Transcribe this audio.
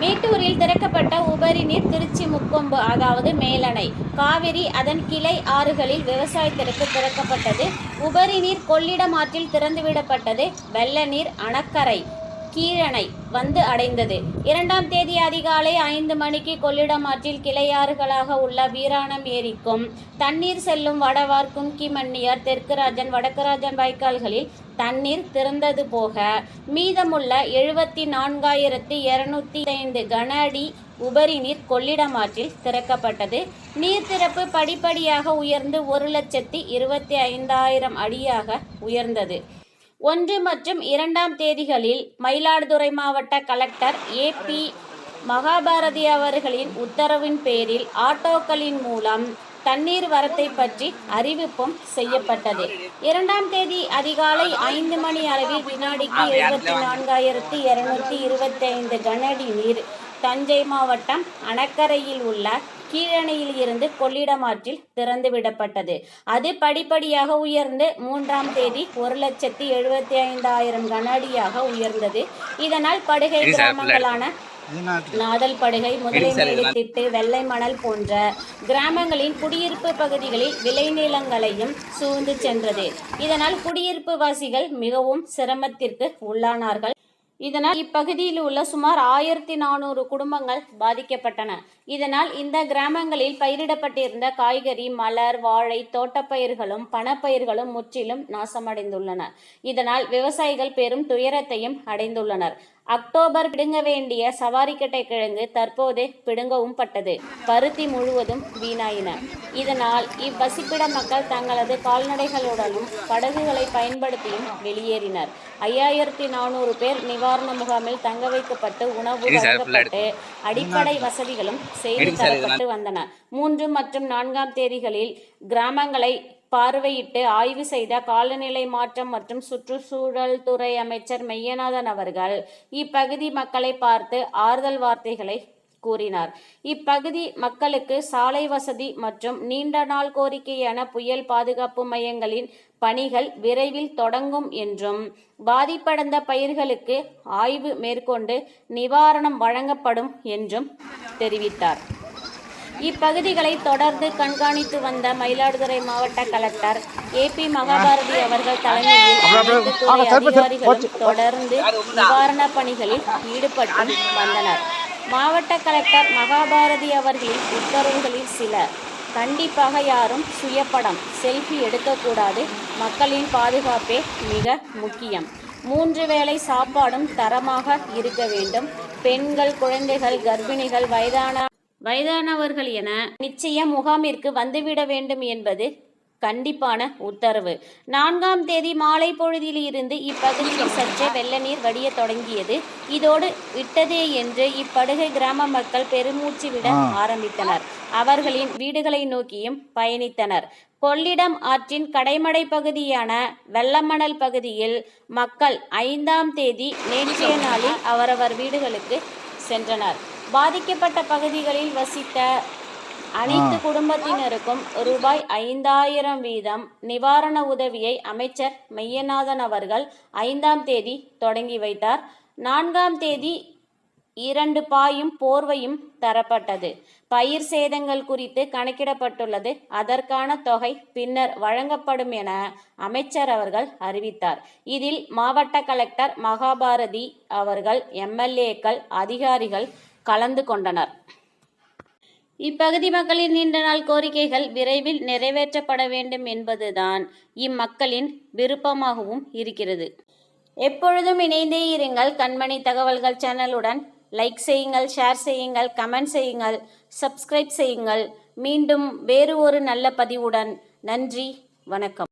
மேட்டூரில் திறக்கப்பட்ட உபரி நீர் திருச்சி முக்கொம்பு அதாவது மேலணை. காவிரி அதன் கிளை ஆறுகளில் விவசாயத்திற்கு திறக்கப்பட்டது. உபரி நீர் கொள்ளிடம் ஆற்றில் திறந்துவிடப்பட்டது. வெள்ள நீர் அணக்கரை. கீழணை வந்து அடைந்தது. இரண்டாம் தேதி அதிகாலை ஐந்து மணிக்கு கொள்ளிடம் ஆற்றில் கிளையாறுகளாக உள்ள வீராணம் ஏரிக்கும் தண்ணீர் செல்லும் வடவார் கும்கி மன்னியார் தெற்குராஜன் வடக்குராஜன் வாய்க்கால்களில் தண்ணீர் திறந்தது போக மீதமுள்ள எழுபத்தி நான்காயிரத்தி இருநூத்தி ஐந்து கன அடி உபரி நீர் கொள்ளிடம் ஆற்றில் திறக்கப்பட்டது. நீர் திறப்பு படிப்படியாக உயர்ந்து ஒரு லட்சத்தி இருபத்தி ஐந்தாயிரம் அடியாக உயர்ந்தது. ஒன்று மற்றும் இரண்டாம் தேதிகளில் மயிலாடுதுறை மாவட்ட கலெக்டர் ஏ பி மகாபாரதி அவர்களின் உத்தரவின் பேரில் ஆட்டோக்களின் மூலம் தண்ணீர் வரத்தை பற்றி அறிவிப்பும் செய்யப்பட்டது. இரண்டாம் தேதி அதிகாலை ஐந்து மணி அளவில் வினாடிக்கு எழுபத்தி நான்காயிரத்தி இருநூத்தி இருபத்தி ஐந்து கனஅடி நீர் தஞ்சை மாவட்டம் அணக்கரையில் உள்ள கீழணையில் இருந்து கொள்ளிடம் ஆற்றில் திறந்து விடப்பட்டது. அது படிப்படியாக உயர்ந்து மூன்றாம் தேதி ஒரு லட்சத்தி எழுபத்தி ஐந்தாயிரம் கன அடியாக உயர்ந்தது. இதனால் படுகை கிராமங்களான நாதல் படுகை முதலைமேடு திட்டு வெள்ளை மணல் போன்ற கிராமங்களின் குடியிருப்பு பகுதிகளில் விளைநிலங்களையும் சூழ்ந்து சென்றது. இதனால் குடியிருப்பு வாசிகள் மிகவும் சிரமத்திற்கு உள்ளானார்கள். இதனால் இப்பகுதியில் உள்ள சுமார் ஆயிரத்தி நானூறு குடும்பங்கள் பாதிக்கப்பட்டன. இதனால் இந்த கிராமங்களில் பயிரிடப்பட்டிருந்த காய்கறி மலர் வாழை தோட்டப்பயிர்களும் பணப்பயிர்களும் முற்றிலும் நாசமடைந்துள்ளன. இதனால் விவசாயிகள் பெரும் துயரத்தையும் அடைந்துள்ளனர். அக்டோபர் பிடுங்க வேண்டிய சவாரிக்கட்டை கிழங்கு தற்போது பிடுங்கவும் பட்டது. பருத்தி முழுவதும் வீணாயின. இதனால் இவ்வசிப்பிட மக்கள் தங்களது கால்நடைகளுடனும் படகுகளை பயன்படுத்தியும் வெளியேறினர். ஐயாயிரத்தி நானூறு பேர் நிவாரண முகாமில் தங்க வைக்கப்பட்டு உணவு வழங்கப்பட்டு அடிப்படை வசதிகளும் செய்து தரப்பட்டு வந்தன. மூன்று மற்றும் நான்காம் தேதிகளில் கிராமங்களை பார்வையிட்டு ஆய்வு செய்த காலநிலை மாற்றம் மற்றும் சுற்றுச்சூழல் துறை அமைச்சர் மெய்யநாதன் அவர்கள் இப்பகுதி மக்களை பார்த்து ஆறுதல் வார்த்தைகளை கூறினார். இப்பகுதி மக்களுக்கு சாலை வசதி மற்றும் நீண்ட நாள் கோரிக்கையான புயல் பாதுகாப்பு மையங்களின் பணிகள் விரைவில் தொடங்கும் என்றும் பாதிப்படைந்த பயிர்களுக்கு ஆய்வு மேற்கொண்டு நிவாரணம் வழங்கப்படும் என்றும் தெரிவித்தார். இப்பகுதிகளை தொடர்ந்து கண்காணித்து வந்த மயிலாடுதுறை மாவட்ட கலெக்டர் ஏ பி மகாபாரதி அவர்கள் தலைமையில் அனைத்து துறை அதிகாரிகளும் தொடர்ந்து நிவாரணப் பணிகளில் ஈடுபட்டு வந்தனர். மாவட்ட கலெக்டர் மகாபாரதி அவர்களின் உத்தரவுகளில் சில கண்டிப்பாக யாரும் சுயப்படம் செல்ஃபி எடுக்கக்கூடாது. மக்களின் பாதுகாப்பே மிக முக்கியம். மூன்று வேளை சாப்பாடும் தரமாக இருக்க வேண்டும். பெண்கள் குழந்தைகள் கர்ப்பிணிகள் வயதான வயதானவர்கள் என நிச்சயம் முகாமிற்கு வந்துவிட வேண்டும் என்பது கண்டிப்பான உத்தரவு. நான்காம் தேதி மாலை பொழுதில் இருந்து இப்பகுதியில் சற்றே வெள்ள நீர் வடிய தொடங்கியது. இதோடு விட்டதே என்று இப்படுகை கிராம மக்கள் பெருமூச்சு விட ஆரம்பித்தனர். அவர்களின் வீடுகளை நோக்கியும் பயணித்தனர். கொள்ளிடம் ஆற்றின் கடைமடை பகுதியான வெள்ளமணல் பகுதியில் மக்கள் ஐந்தாம் தேதி நேற்றைய நாளில் அவரவர் வீடுகளுக்கு சென்றனர். பாதிக்கப்பட்ட பகுதிகளில் வசித்த அனைத்து குடும்பத்தினருக்கும் ரூபாய் ஐந்தாயிரம் வீதம் நிவாரண உதவியை அமைச்சர் மெய்யநாதன் அவர்கள் ஐந்தாம் தேதி தொடங்கி வைத்தார். நான்காம் தேதி இரண்டு பாயும் போர்வையும் தரப்பட்டது. பயிர் சேதங்கள் குறித்து கணக்கிடப்பட்டுள்ளது. அதற்கான தொகை பின்னர் வழங்கப்படும் என அமைச்சர் அவர்கள் அறிவித்தார். இதில் மாவட்ட கலெக்டர் மகாபாரதி அவர்கள் எம்எல்ஏக்கள் அதிகாரிகள் கலந்து கொண்டனர். இப்பகுதி மக்களின் நீண்ட நாள் கோரிக்கைகள் விரைவில் நிறைவேற்றப்பட வேண்டும் என்பதுதான் இம்மக்களின் விருப்பமாகவும் இருக்கிறது. எப்பொழுதும் இணைந்தே இருங்கள். கண்மணி தகவல்கள் சேனலுடன் லைக் செய்யுங்கள் ஷேர் செய்யுங்கள் கமெண்ட் செய்யுங்கள் சப்ஸ்கிரைப் செய்யுங்கள். மீண்டும் வேறு ஒரு நல்ல பதிவுடன் நன்றி வணக்கம்.